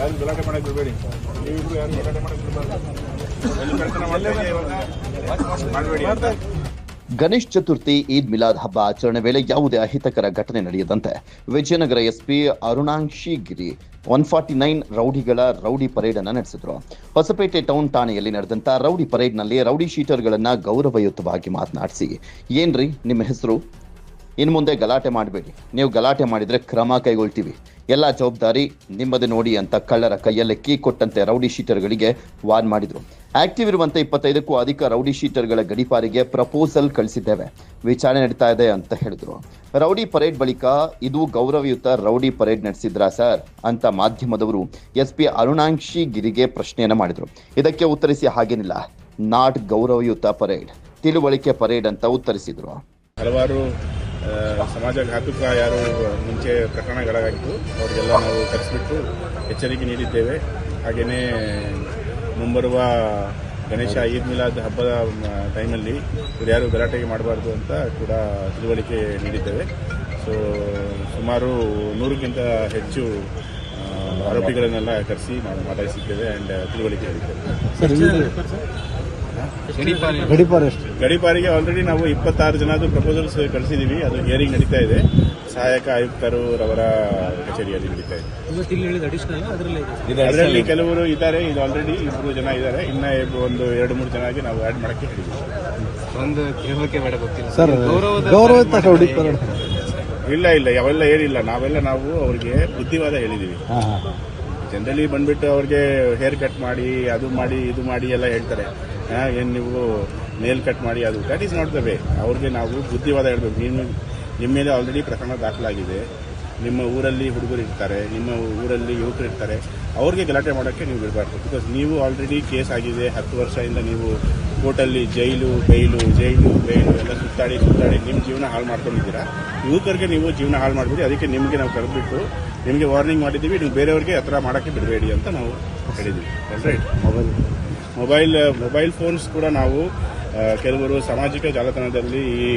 ಯಾರು ಗಲಾಟೆ ಮಾಡಕ್ಕೆ ನೀವಿಬ್ರು ಯಾರು ಗಲಾಟೆ ಮಾಡಕ್ಕೆ ಗಣೇಶ್ ಚತುರ್ಥಿ, ಈದ್ ಮಿಲಾದ್ ಹಬ್ಬ ಆಚರಣೆ ವೇಳೆ ಯಾವುದೇ ಅಹಿತಕರ ಘಟನೆ ನಡೆಯದಂತೆ Vijayanagara SP Arunangshu Giri one forty nine ರೌಡಿಗಳ rowdy parade ಅನ್ನು ನಡೆಸಿದ್ರು. ಹೊಸಪೇಟೆ ಟೌನ್ ಠಾಣೆಯಲ್ಲಿ ನಡೆದಂತ ರೌಡಿ ಪರೇಡ್ನಲ್ಲಿ ರೌಡಿ ಶೀಟರ್ಗಳನ್ನ ಗೌರವಯುತವಾಗಿ ಮಾತನಾಡಿಸಿ. ಏನ್ರಿ ನಿಮ್ಮ ಹೆಸರು? ಇನ್ನು ಮುಂದೆ ಗಲಾಟೆ ಮಾಡಬೇಡಿ. ನೀವು ಗಲಾಟೆ ಮಾಡಿದ್ರೆ ಕ್ರಮ ಕೈಗೊಳ್ತೀವಿ. ಎಲ್ಲ ಜವಾಬ್ದಾರಿ ನಿಮ್ಮದೇ ನೋಡಿ ಅಂತ ಕಳ್ಳರ ಕೈಯಲ್ಲೇ ಕೀ ಕೊಟ್ಟಂತೆ ರೌಡಿ ಶೀಟರ್ಗಳಿಗೆ ವಾರ್ನ್ ಮಾಡಿದ್ರು. ಆಕ್ಟಿವ್ ಇರುವಂತೆ ಇಪ್ಪತ್ತೈದಕ್ಕೂ ಅಧಿಕ ರೌಡಿ ಶೀಟರ್ಗಳ ಗಡಿಪಾರಿಗೆ ಪ್ರಪೋಸಲ್ ಕಳಿಸಿದ್ದೇವೆ. ವಿಚಾರಣೆ ನಡೀತಾ ಇದೆ ಅಂತ ಹೇಳಿದ್ರು. ರೌಡಿ ಪರೇಡ್ ಬಳಿಕ ಇದು ಗೌರವಯುತ ರೌಡಿ ಪರೇಡ್ ನಡೆಸಿದ್ರಾ ಸರ್? ಅಂತ ಮಾಧ್ಯಮದವರು ಎಸ್ ಪಿ ಅರುಣಾಂಕ್ಷಿ ಗಿರಿಗೆ ಪ್ರಶ್ನೆಯನ್ನು ಮಾಡಿದರು. ಇದಕ್ಕೆ ಉತ್ತರಿಸಿ ಹಾಗೇನಿಲ್ಲ. ನಾಟ್ ಗೌರವಯುತ ಪರೇಡ್. ತಿಳುವಳಿಕೆ ಪರೇಡ್ ಅಂತ ಉತ್ತರಿಸಿದ್ರು. ಹಲವಾರು ಸಮಾಜ ಘಾತುಕ ಯಾರು ಮುಂಚೆ ಪ್ರಕರಣಗಳಾಗಿತ್ತು. ಅವರಿಗೆಲ್ಲ ನಾವು ಕರೆಸಿಬಿಟ್ಟು ಎಚ್ಚರಿಕೆ ನೀಡಿದ್ದೇವೆ. ಹಾಗೆಯೇ ಮುಂಬರುವ ಗಣೇಶ ಈದ್ ಮಿಲಾದ್ ಹಬ್ಬದ ಟೈಮಲ್ಲಿ ಇವರು ಯಾರು ಗಲಾಟೆಗೆ ಮಾಡಬಾರ್ದು ಅಂತ ಕೂಡ ತಿಳುವಳಿಕೆ ನೀಡಿದ್ದೇವೆ. ಸೊ ಸುಮಾರು ನೂರಕ್ಕಿಂತ ಹೆಚ್ಚು ಆರೋಪಿಗಳನ್ನೆಲ್ಲ ಕರೆಸಿ ನಾವು ಮಾತಾಡಿಸಿದ್ದೇವೆ ಆ್ಯಂಡ್ ತಿಳುವಳಿಕೆ ನೀಡಿದ್ದೇವೆ. ಗಡಿಪಾರ. ಎಷ್ಟು ಗಡಿಪಾರಿಗೆ ಆಲ್ರೆಡಿ ನಾವು ಇಪ್ಪತ್ತಾರು ಜನದ ಪ್ರಪೋಸಲ್ಸ್ ಕಳಿಸಿದೀವಿ. ಅದು ಹಿಯರಿಂಗ್ ನಡೀತಾ ಇದೆ. ಸಹಾಯಕ ಆಯುಕ್ತರು ರವರ ಕಚೇರಿಯಲ್ಲಿ ನಡೀತಾ ಇದೆ. ಅದರಲ್ಲಿ ಕೆಲವರು ಇದ್ದಾರೆ. ಇದು ಆಲ್ರೆಡಿ ಇಬ್ಬರು ಜನ ಇದ್ದಾರೆ. ಇನ್ನ ಇಬ್ರು ಒಂದು ಎರಡು ಮೂರು ಜನ ನಾವು ಆಡ್ ಮಾಡಕ್ಕೆ ಹೇಳಿದ್ದೀವಿ. ಇಲ್ಲ ಇಲ್ಲ. ಯಾವೆಲ್ಲ ಹೇಳಿಲ್ಲ. ನಾವೆಲ್ಲ ನಾವು ಅವ್ರಿಗೆ ಬುದ್ಧಿವಾದ ಹೇಳಿದೀವಿ ಹಾ ಹಾ. ಜನರಲಿ ಬಂದ್ಬಿಟ್ಟು ಅವ್ರಿಗೆ ಹೇರ್ ಕಟ್ ಮಾಡಿ ಅದು ಮಾಡಿ ಇದು ಮಾಡಿ ಎಲ್ಲ ಹೇಳ್ತಾರೆ. ಏನ್ ನೀವು ನೇಲ್ ಕಟ್ ಮಾಡಿ, ಅದು that is not the way ಅವ್ರಿಗೆ ನಾವು ಬುದ್ಧಿವಾದ ಹೇಳಬೇಕು. ನಿಮ್ಮ ನಿಮ್ಮ ಮೇಲೆ ಆಲ್ರೆಡಿ ಪ್ರಕರಣ ದಾಖಲಾಗಿದೆ. ನಿಮ್ಮ ಊರಲ್ಲಿ ಹುಡುಗರು ಇರ್ತಾರೆ, ನಿಮ್ಮ ಊರಲ್ಲಿ ಯುವಕರು ಇರ್ತಾರೆ. ಅವ್ರಿಗೆ ಗಲಾಟೆ ಮಾಡೋಕ್ಕೆ ನೀವು ಬಿಡಬಾರ್ದು. ಬಿಕಾಸ್ ನೀವು ಆಲ್ರೆಡಿ ಕೇಸ್ ಆಗಿದೆ. ಹತ್ತು ವರ್ಷದಿಂದ ನೀವು ಕೋರ್ಟಲ್ಲಿ ಜೈಲು, ಬೈಲು ಜೈಲು, ಬೈಲು ಎಲ್ಲ ಸುತ್ತಾಡಿ ಸುತ್ತಾಡಿ ನಿಮ್ಮ ಜೀವನ ಹಾಳು ಮಾಡ್ಕೊಂಡಿದ್ದೀರಾ? ಯುವಕರಿಗೆ ನೀವು ಜೀವನ ಹಾಳು ಮಾಡಿಬಿಡಿ. ಅದಕ್ಕೆ ನಿಮಗೆ ನಾವು ಕರೆದುಬಿಟ್ಟು ನಿಮಗೆ ವಾರ್ನಿಂಗ್ ಮಾಡಿದ್ದೀವಿ. ನೀವು ಬೇರೆಯವ್ರಿಗೆ ಹತ್ರ ಮಾಡೋಕ್ಕೆ ಬಿಡಬೇಡಿ ಅಂತ ನಾವು ಹೇಳಿದ್ದೀವಿ. Right mobile mobile mobile phones ಕೂಡ ನಾವು ಕೆಲವರು ಸಾಮಾಜಿಕ ಜಾಲತಾಣದಲ್ಲಿ ಈ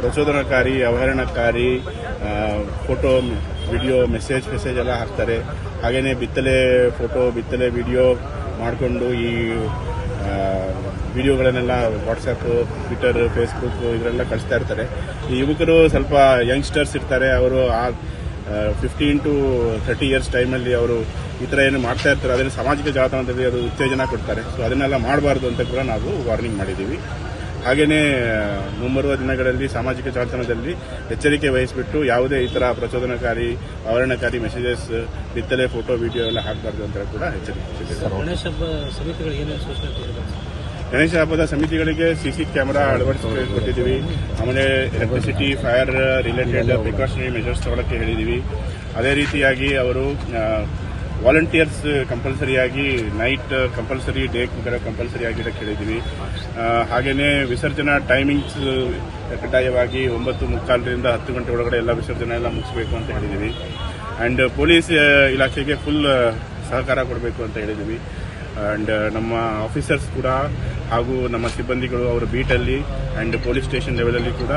ಪ್ರಚೋದನಕಾರಿ, ಅವಹರಣಕಾರಿ ಫೋಟೋ, ವಿಡಿಯೋ, ಮೆಸೇಜ್ ಮೆಸೇಜ್ ಎಲ್ಲ ಹಾಕ್ತಾರೆ. ಹಾಗೆಯೇ ಬಿತ್ತಲೆ ಫೋಟೋ, ಬಿತ್ತಲೆ ವಿಡಿಯೋ ಮಾಡಿಕೊಂಡು ಈ ವಿಡಿಯೋಗಳನ್ನೆಲ್ಲ ವಾಟ್ಸಪ್ ಟ್ವಿಟರ್ ಫೇಸ್ಬುಕ್ ಇದರೆಲ್ಲ ಕಳಿಸ್ತಾ ಇರ್ತಾರೆ. ಈ ಯುವಕರು ಸ್ವಲ್ಪ ಯಂಗ್ಸ್ಟರ್ಸ್ ಇರ್ತಾರೆ. ಅವರು ಆ ಫಿಫ್ಟೀನ್ ಟು ಥರ್ಟಿ ಇಯರ್ಸ್ ಟೈಮಲ್ಲಿ ಅವರು ಈ ಥರ ಏನು ಮಾಡ್ತಾ ಇರ್ತಾರೆ, ಅದನ್ನು ಸಾಮಾಜಿಕ ಜಾಲತಾಣದಲ್ಲಿ ಅದು ಉತ್ತೇಜನ ಕೊಡ್ತಾರೆ. ಸೊ ಅದನ್ನೆಲ್ಲ ಮಾಡಬಾರ್ದು ಅಂತ ಕೂಡ ನಾವು ವಾರ್ನಿಂಗ್ ಮಾಡಿದ್ದೀವಿ ಹಾಗೆಯೇ ಮುಂಬರುವ ದಿನಗಳಲ್ಲಿ ಸಾಮಾಜಿಕ ಜಾಲತಾಣದಲ್ಲಿ ಎಚ್ಚರಿಕೆ ವಹಿಸಿಬಿಟ್ಟು ಯಾವುದೇ ಈ ಥರ ಪ್ರಚೋದನಕಾರಿ, ಆವರಣಕಾರಿ ಮೆಸೇಜಸ್ ಬಿತ್ತಲೆ ಫೋಟೋ ವಿಡಿಯೋ ಎಲ್ಲ ಹಾಕಬಾರ್ದು ಅಂತ ಕೂಡ ಎಚ್ಚರಿಕೆ. ಗಣೇಶ ಹಬ್ಬದ ಸಮಿತಿಗಳಿಗೆ ಸಿಸಿ ಕ್ಯಾಮೆರಾ ಅಳವಡಿಸಿಕೊಟ್ಟಿದ್ದೀವಿ ಆಮೇಲೆ electricity fire related precautionary measures ತಗೊಳಕ್ಕೆ ಹೇಳಿದ್ದೀವಿ. ಅದೇ ರೀತಿಯಾಗಿ ಅವರು ವಾಲಂಟಿಯರ್ಸ್ ಕಂಪಲ್ಸರಿಯಾಗಿ ನೈಟ್ ಕಂಪಲ್ಸರಿ ಡೇ ಕಂಪಲ್ಸರಿ ಆಗಿರಕ್ಕೆ ಹೇಳಿದ್ದೀವಿ. ಹಾಗೆಯೇ ವಿಸರ್ಜನಾ ಟೈಮಿಂಗ್ಸ್ ಕಡ್ಡಾಯವಾಗಿ ಒಂಬತ್ತು ಮುಕ್ಕಾಲರಿಂದ ಹತ್ತು ಗಂಟೆ ಒಳಗಡೆ ಎಲ್ಲ ವಿಸರ್ಜನೆ ಎಲ್ಲ ಮುಗಿಸಬೇಕು ಅಂತ ಹೇಳಿದ್ದೀವಿ. ಆ್ಯಂಡ್ ಪೊಲೀಸ್ ಇಲಾಖೆಗೆ ಫುಲ್ ಸಹಕಾರ ಕೊಡಬೇಕು ಅಂತ ಹೇಳಿದ್ದೀವಿ. ಆ್ಯಂಡ್ ನಮ್ಮ ಆಫೀಸರ್ಸ್ ಕೂಡ ಹಾಗೂ ನಮ್ಮ ಸಿಬ್ಬಂದಿಗಳು ಅವರ ಬೀಟಲ್ಲಿ ಅಂಡ್ ಪೊಲೀಸ್ ಸ್ಟೇಷನ್ ಲೆವೆಲಲ್ಲಿ ಕೂಡ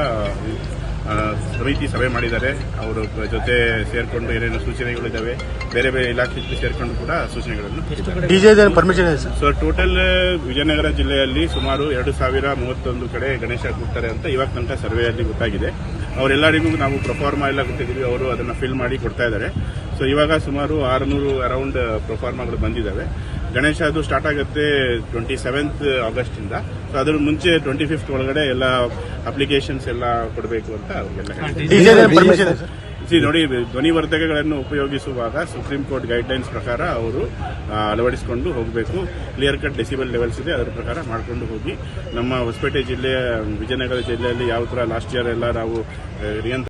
ಸಮಿತಿ ಸಭೆ ಮಾಡಿದ್ದಾರೆ. ಅವರ ಜೊತೆ ಸೇರಿಕೊಂಡು ಏನೇನು ಸೂಚನೆಗಳಿದ್ದಾವೆ ಬೇರೆ ಬೇರೆ ಇಲಾಖೆ ಸೇರಿಕೊಂಡು ಕೂಡ ಸೂಚನೆಗಳನ್ನು ಪರ್ಮಿಷನ್ ಇದೆ ಸರ್? ಸೊ ಟೋಟಲ್ ವಿಜಯನಗರ ಜಿಲ್ಲೆಯಲ್ಲಿ ಸುಮಾರು ಎರಡು ಸಾವಿರ ಮೂವತ್ತೊಂದು ಕಡೆ ಗಣೇಶ ಕೊಡ್ತಾರೆ ಅಂತ ಇವಾಗ ತನಕ ಸರ್ವೆಯಲ್ಲಿ ಗೊತ್ತಾಗಿದೆ. ಅವರೆಲ್ಲರಿಗೂ ನಾವು ಪ್ರೊಫಾರ್ಮಾ ಎಲ್ಲ ಗೊತ್ತಿದ್ದೀವಿ ಅವರು ಅದನ್ನು ಫಿಲ್ ಮಾಡಿ ಕೊಡ್ತಾ ಇದ್ದಾರೆ. ಸೊ ಇವಾಗ ಸುಮಾರು ಆರುನೂರು ಅರೌಂಡ್ ಪ್ರೊಫಾರ್ಮಾಗಳು ಬಂದಿದ್ದಾವೆ. ಗಣೇಶ ಅದು ಸ್ಟಾರ್ಟ್ ಆಗುತ್ತೆ ಟ್ವೆಂಟಿ ಸೆವೆಂತ್ ಆಗಸ್ಟ್ ಇಂದ ಸೊ ಅದ್ರ ಮುಂಚೆ ಟ್ವೆಂಟಿ ಫಿಫ್ತ್ ಒಳಗಡೆ ಎಲ್ಲ ಅಪ್ಲಿಕೇಶನ್ಸ್ ಎಲ್ಲ ಕೊಡಬೇಕು ಅಂತ ಅವ್ರಿಗೆಲ್ಲ See, ನೋಡಿ ಧ್ವನಿವರ್ಧಕಗಳನ್ನು ಉಪಯೋಗಿಸುವಾಗ ಸುಪ್ರೀಂ ಕೋರ್ಟ್ ಗೈಡ್ಲೈನ್ಸ್ ಪ್ರಕಾರ ಅವರು ಅಳವಡಿಸಿಕೊಂಡು ಹೋಗಬೇಕು. ಕ್ಲಿಯರ್ ಕಟ್ ಡೆಸಿಬಲ್ ಲೆವೆಲ್ಸ್ ಇದೆ ಅದರ ಪ್ರಕಾರ ಮಾಡಿಕೊಂಡು ಹೋಗಿ. ನಮ್ಮ ಹೊಸಪೇಟೆ ಜಿಲ್ಲೆಯ ವಿಜಯನಗರ ಜಿಲ್ಲೆಯಲ್ಲಿ ಯಾವ ಥರ ಲಾಸ್ಟ್ ಇಯರ್ ಎಲ್ಲ ನಾವು ನಿಯಂತ್ರಣ